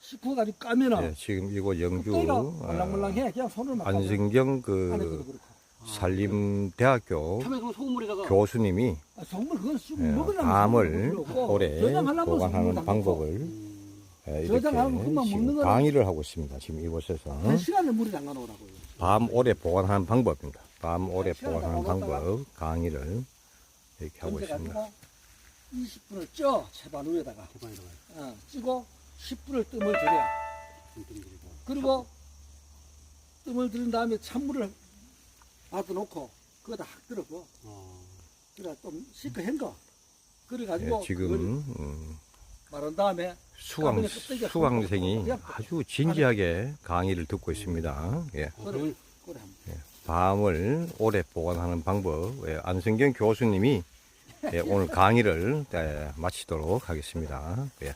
씻고가지고 까면은 예, 지금 이곳 영주 껍데기가 어, 말랑말랑해. 그냥 손을 막 안승경 안에서도 그 그렇고. 산림대학교 처음에 그 소금물에다가 교수님이 아, 정말 그건 쑥 예, 먹으려면 넣고 오래 보관하는 방법을 음, 예, 이렇게 저장하면 금방 지금 먹는 거라. 강의를 하고 있습니다. 지금 이곳에서 한 시간을 물에 담가 놓으라고요. 밤 오래 보관하는 방법입니다. 밤 오래 시간을 보관하는 방법 강의를 이렇게 하고 있습니다. 던져가지고 20분을 쪄 채반 위에다가 어, 찌고 10분을 뜸을 들여. 좀 드리고. 그리고 뜸을 들인 다음에 찬물을 받아 놓고 그거다 확 들었고 어, 그래 좀 시커 예, 그래가지고 지금 그걸 음, 마른 다음에 수강 수강생이 아주 진지하게 강의를 듣고 있습니다. 예. 그래 한번 밤을 오래 보관하는 방법 예, 안승경 교수님이 예, 오늘 강의를 예, 마치도록 하겠습니다. 예.